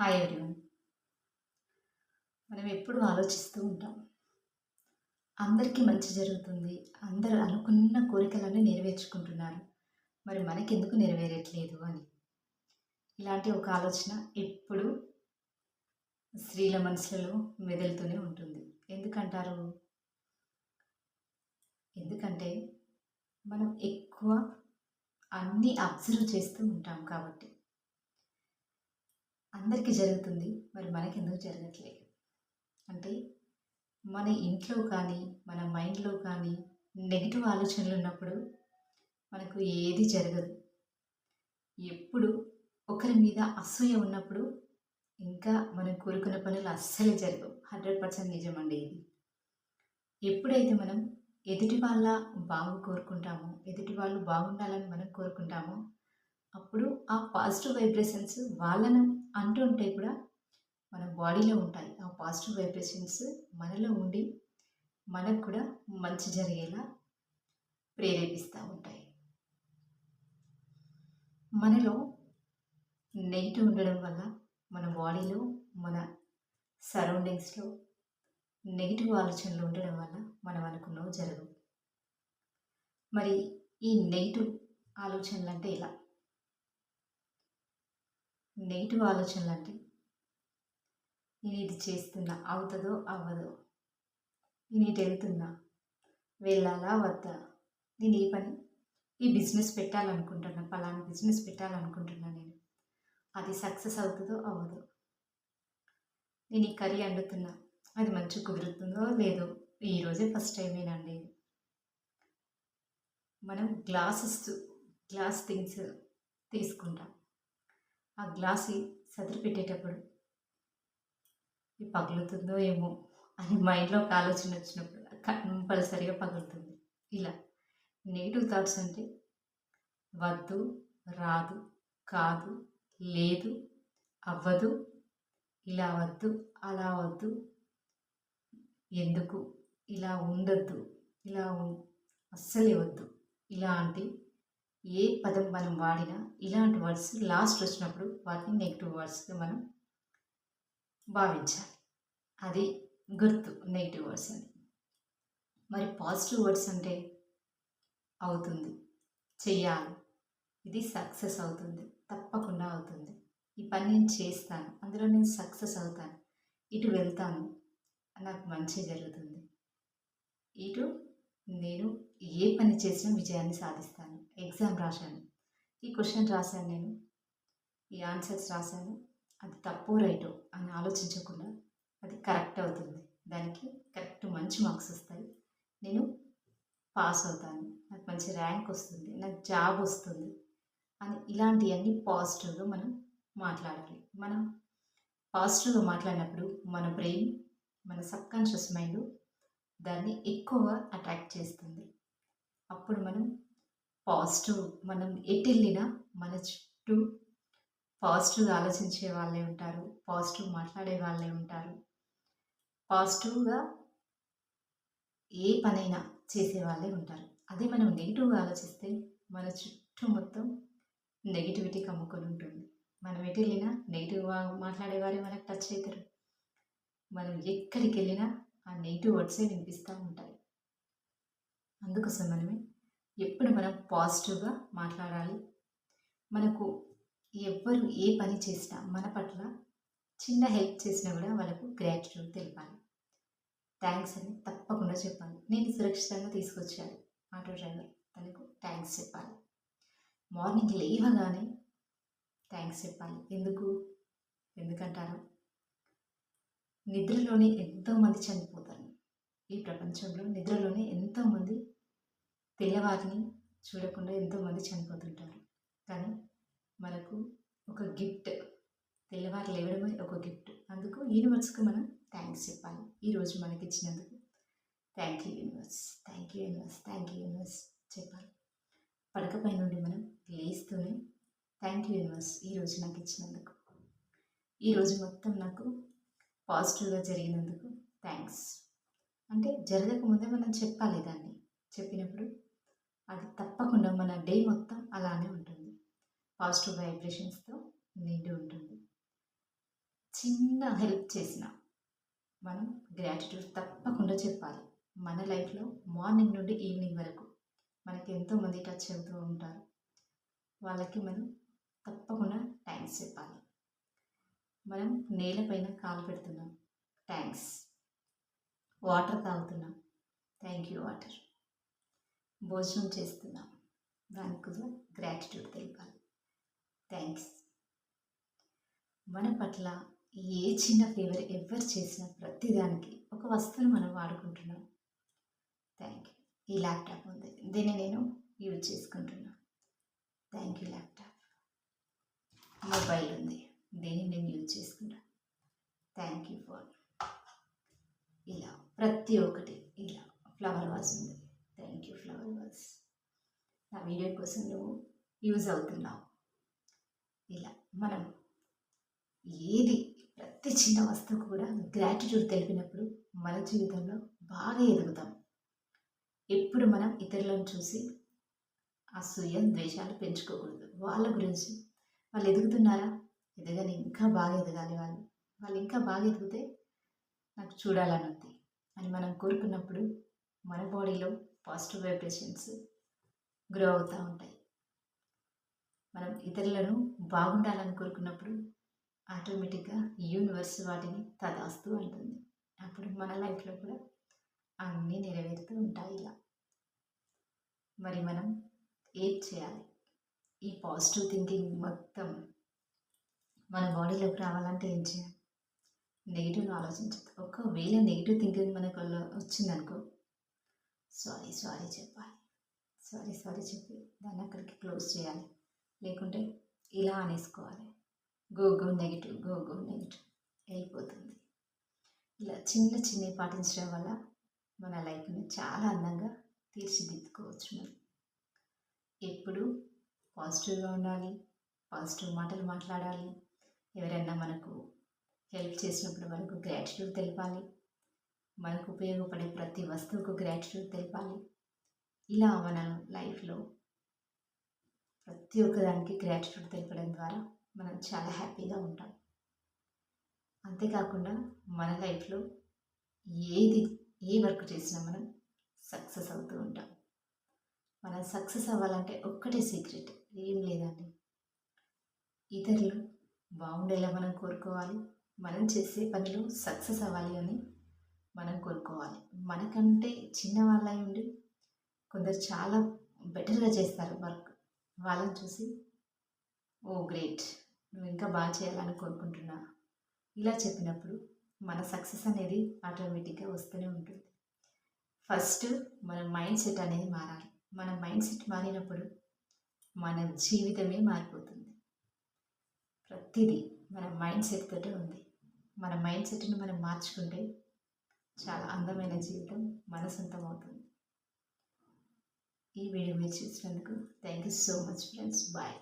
Hi everyone మనం ఎప్పుడు ఆలోచిస్తూ ఉంటాం. అందరికీ మంచి జరుగుతుంది. అందరూ అనుకున్న కోరికలన్నీ నెరవేర్చుకుంటున్నారు. మరి మనకెందుకు నెరవేరట్లేదు అని. ఇలాంటి ఒక ఆలోచన ఎప్పుడు స్త్రీల మనసులలో మెదులుతూనే ఉంటుంది. ఎందుకంటారు? ఎందుకంటే మనం ఎక్కువ అన్నీ అబ్జర్వ్ చేస్తూ ఉంటాం కాబట్టి. అందరికీ జరుగుతుంది. మరి మనకి ఎందుకు జరగట్లేదు అంటే మన ఇంట్లో కానీ మన మైండ్లో కానీ నెగిటివ్ ఆలోచనలు ఉన్నప్పుడు మనకు ఏది జరగదు. ఎప్పుడు ఒకరి మీద అసూయ ఉన్నప్పుడు ఇంకా మనం కోరుకున్న పనులు అస్సలే జరగవు. హండ్రెడ్ పర్సెంట్ నిజమండి ఇది. ఎప్పుడైతే మనం ఎదుటి వాళ్ళ బాగు కోరుకుంటామో ఎదుటి వాళ్ళు బాగుండాలని మనం కోరుకుంటామో అప్పుడు ఆ పాజిటివ్ వైబ్రేషన్స్ వాళ్ళను అంటుంటే కూడా మన బాడీలో ఉంటాయి. ఆ పాజిటివ్ వైబ్రేషన్స్ మనలో ఉండి మనకు కూడా మంచి జరిగేలా ప్రేరేపిస్తూ ఉంటాయి. మనలో నెగిటివ్ ఉండడం వల్ల మన బాడీలో మన సరౌండింగ్స్లో నెగిటివ్ ఆలోచనలు ఉండడం వల్ల మనం అనుకున్నవి జరగవు. మరి ఈ నెగిటివ్ ఆలోచనలు అంటే ఎలా? నెగిటివ్ ఆలోచనలు అంటే నేను ఇది చేస్తున్నా అవుతుందో అవ్వదో. నేను ఇటు వెళ్తున్నా వెళ్ళాలా వద్దా? నేను ఈ పని ఈ బిజినెస్ పెట్టాలనుకుంటున్నా పలానా బిజినెస్ పెట్టాలనుకుంటున్నా నేను. అది సక్సెస్ అవుతుందో అవ్వదు. నేను ఈ కర్రీ వండుతున్నా అది మంచి కుదురుతుందో లేదో ఈరోజే ఫస్ట్ టైమేనండి మనం గ్లాసెస్ గ్లాస్ థింగ్స్ తీసుకుంటాం. ఆ గ్లాస్ సదిరి పెట్టేటప్పుడు ఇది పగులుతుందో ఏమో అని మైండ్లో ఒక ఆలోచన వచ్చినప్పుడు కంపల్సరిగా పగులుతుంది. ఇలా నెగిటివ్ థాట్స్ అంటే వద్దు రాదు కాదు లేదు అవ్వదు ఇలా వద్దు అలా వద్దు ఎందుకు ఇలా ఉండద్దు ఇలా అస్సలే వద్దు ఇలాంటి ఏ పదం మనం వాడినా ఇలాంటి వర్డ్స్ లాస్ట్ వచ్చినప్పుడు వాటిని నెగిటివ్ వర్డ్స్గా మనం భావించాలి. అది గుర్తు నెగిటివ్ వర్డ్స్ అని. మరి పాజిటివ్ వర్డ్స్ అంటే అవుతుంది చెయ్యాలి. ఇది సక్సెస్ అవుతుంది తప్పకుండా అవుతుంది. ఈ పని నేను చేస్తాను అందులో నేను సక్సెస్ అవుతాను. ఇటు వెళ్తాను నాకు మంచి జరుగుతుంది. ఇటు నేను ఏ పని చేసినా విజయాన్ని సాధిస్తాను. ఎగ్జామ్ రాశాను. ఈ క్వశ్చన్ రాశాను నేను. ఈ ఆన్సర్స్ రాశాను. అది తప్పు రైటు అని ఆలోచించకుండా అది కరెక్ట్ అవుతుంది. దానికి కరెక్ట్ మంచి మార్క్స్ వస్తాయి. నేను పాస్ అవుతాను. నాకు మంచి ర్యాంక్ వస్తుంది. నాకు జాబ్ వస్తుంది. అని ఇలాంటివన్నీ పాజిటివ్గా మనం మాట్లాడాలి. మనం పాజిటివ్గా మాట్లాడినప్పుడు మన బ్రెయిన్ మన సబ్కాన్షియస్ మైండ్ దాన్ని ఎక్కువగా అట్రాక్ట్ చేస్తుంది. అప్పుడు మనం పాజిటివ్ మనం ఎటు వెళ్ళినా మన చుట్టూ పాజిటివ్గా ఆలోచించే వాళ్ళే ఉంటారు పాజిటివ్ మాట్లాడే వాళ్ళే ఉంటారు. పాజిటివ్గా ఏ పనైనా చేసే వాళ్ళే ఉంటారు. అదే మనం నెగిటివ్గా ఆలోచిస్తే మన చుట్టూ మొత్తం నెగిటివిటీ కమ్ముకొని ఉంటుంది. మనం ఎటు వెళ్ళినా నెగిటివ్గా మాట్లాడేవారే మనకు టచ్ అవుతారు మనం ఎక్కడికి వెళ్ళినా ఆ నెగిటివ్ వర్డ్సే వినిపిస్తూ ఉంటాయి. అందుకోసం మనమే ఎప్పుడు మనం పాజిటివ్గా మాట్లాడాలి? మనకు ఎవ్వరు ఏ పని చేసినా మన పట్ల చిన్న హెల్ప్ చేసినా కూడా వాళ్ళకు గ్రాటిట్యూడ్ తెలిపాలి. థ్యాంక్స్ అని తప్పకుండా చెప్పాలి. నేను సురక్షితంగా తీసుకొచ్చాను. ఆటో డ్రైవర్ తనకు థ్యాంక్స్ చెప్పాలి. మార్నింగ్ లేవగానే థ్యాంక్స్ చెప్పాలి. ఎందుకు? ఎందుకంటారా? నిద్రలోనే ఎంతోమంది చనిపోతారు. ఈ ప్రపంచంలో నిద్రలోనే ఎంతోమంది తెల్లవారిని చూడకుండా ఎంతోమంది చనిపోతుంటారు. కానీ మనకు ఒక గిఫ్ట్ తెల్లవారు లేవడమే ఒక గిఫ్ట్. అందుకు యూనివర్స్కి మనం థ్యాంక్స్ చెప్పాలి. ఈరోజు మనకి ఇచ్చినందుకు thank you universe thank you universe thank you universe చెప్పాలి. పడకపై నుండి మనం లేస్తూనే థ్యాంక్ యూ యూనివర్స్ ఈరోజు నాకు ఇచ్చినందుకు ఈరోజు మొత్తం నాకు పాజిటివ్గా జరిగినందుకు థ్యాంక్స్. అంటే జరగకముందే మనం చెప్పాలి దాన్ని. చెప్పినప్పుడు అది తప్పకుండా మన డే మొత్తం అలానే ఉంటుంది. పాజిటివ్ వైబ్రేషన్స్తో నిండి ఉంటుంది. చిన్న హెల్ప్ చేసిన మనం గ్రాటిట్యూడ్ తప్పకుండా చెప్పాలి. మన లైఫ్లో మార్నింగ్ నుండి ఈవినింగ్ వరకు మనకి ఎంతోమంది టచ్ అవుతూ ఉంటారు. వాళ్ళకి మనం తప్పకుండా థ్యాంక్స్ చెప్పాలి. మనం నేలపైన కాలు పెడుతున్నాం. థ్యాంక్స్. వాటర్ తాగుతున్నాం. Thank you water. భోజనం చేస్తున్నాం. దానికి కూడా గ్రాటిట్యూడ్ తెలిపాలి. థ్యాంక్స్ మన పట్ల ఏ చిన్న ఫేవర్ ఎవరు చేసినా ప్రతిదానికి ఒక వస్తువును మనం వాడుకుంటున్నాం. థ్యాంక్ యూ ఈ ల్యాప్టాప్ ఉంది. దీన్ని నేను యూజ్ చేసుకుంటున్నా. థ్యాంక్ యూ ల్యాప్టాప్ మొబైల్ ఉంది. దీన్ని నేను యూజ్ చేసుకుంటా థ్యాంక్ యూ ఫోన్ ఇలా ప్రతి ఒక్కటి ఇలా ఫ్లవర్ వాజ్ ఉంది. థ్యాంక్ యూ ఫ్లవర్ వాజ్ నా వీడియో కోసం నువ్వు యూజ్ అవుతున్నావు. ఇలా మనం ఏది ప్రతి చిన్న వస్తువు కూడా గ్రాటిట్యూడ్ తెలిపినప్పుడు మన జీవితంలో బాగా ఎదుగుతాం. ఎప్పుడు మనం ఇతరులను చూసి అసూయ ద్వేషాలు పెంచుకోకూడదు. వాళ్ళ గురించి వాళ్ళు ఎదుగుతున్నారా? ఎదగని ఇంకా బాగా ఎదగాలి వాళ్ళు. వాళ్ళు ఇంకా బాగా ఎదిగితే నాకు చూడాలని ఉంది అని మనం కోరుకున్నప్పుడు మన బాడీలో పాజిటివ్ వైబ్రేషన్స్ గ్రో అవుతూ ఉంటాయి. మనం ఇతరులను బాగుండాలని కోరుకున్నప్పుడు ఆటోమేటిక్గా యూనివర్స్ వాటిని తదాస్తూ ఉంటుంది. అప్పుడు మన లైఫ్లో కూడా అన్నీ నెరవేరుతూ ఉంటాయి ఇలా. మరి మనం ఏం చేయాలి? ఈ పాజిటివ్ థింకింగ్ మొత్తం మన బాడీలోకి రావాలంటే ఏం చేయాలి? నెగిటివ్ని ఆలోచించదు ఒకవేళ నెగిటివ్ థింకింగ్ మనకు వచ్చిందనుకో సారీ సారీ చెప్పాలి. సారీ సారీ చెప్పి దాన్ని అక్కడికి క్లోజ్ చేయాలి. లేకుంటే ఇలా అనేసుకోవాలి. Go go negative go go negative వెళ్ళిపోతుంది. ఇలా చిన్న చిన్నవి పాటించడం వల్ల మన లైఫ్ని చాలా అందంగా తీర్చిదిద్దుకోవచ్చు మనం. ఎప్పుడు పాజిటివ్గా ఉండాలి పాజిటివ్ మాటలు మాట్లాడాలి. ఎవరైనా మనకు హెల్ప్ చేసినప్పుడు మనకు గ్రాటిట్యూడ్ తెలపాలి. మనకు ఉపయోగపడే ప్రతి వస్తువుకు గ్రాటిట్యూడ్ తెలపాలి. ఇలా మనం లైఫ్లో ప్రతి ఒక్కదానికి గ్రాటిట్యూడ్ తెలపడం ద్వారా మనం చాలా హ్యాపీగా ఉంటాం. అంతేకాకుండా మన లైఫ్లో ఏది ఏ వర్క్ చేసినా మనం సక్సెస్ అవుతూ ఉంటాం. మనం సక్సెస్ అవ్వాలంటే ఒక్కటే సీక్రెట్ ఏం లేదండి. ఇతరులు బాగుండేలా మనం కోరుకోవాలి. మనం చేసే పనిలో సక్సెస్ అవ్వాలి అని మనం కోరుకోవాలి మనకంటే చిన్న వాళ్ళై ఉండి కొందరు చాలా బెటర్గా చేస్తారు వర్క్. వాళ్ళని చూసి ఓ గ్రేట్ నువ్వు ఇంకా బాగా చేయాలని కోరుకుంటున్నా. ఇలా చెప్పినప్పుడు మన సక్సెస్ అనేది ఆటోమేటిక్గా వస్తూనే ఉంటుంది. ఫస్ట్ మన మైండ్ సెట్ అనేది మారాలి. మన మైండ్ సెట్ మారినప్పుడు మన జీవితమే మారిపోతుంది. ప్రతిదీ మన మైండ్ సెట్ తోటే ఉంది. మన మైండ్ సెట్ని మనం మార్చుకుంటే చాలా అందమైన జీవితం మన సొంతం అవుతుంది ఈ వీడియో మీరు చూసినందుకు thank you so much friends bye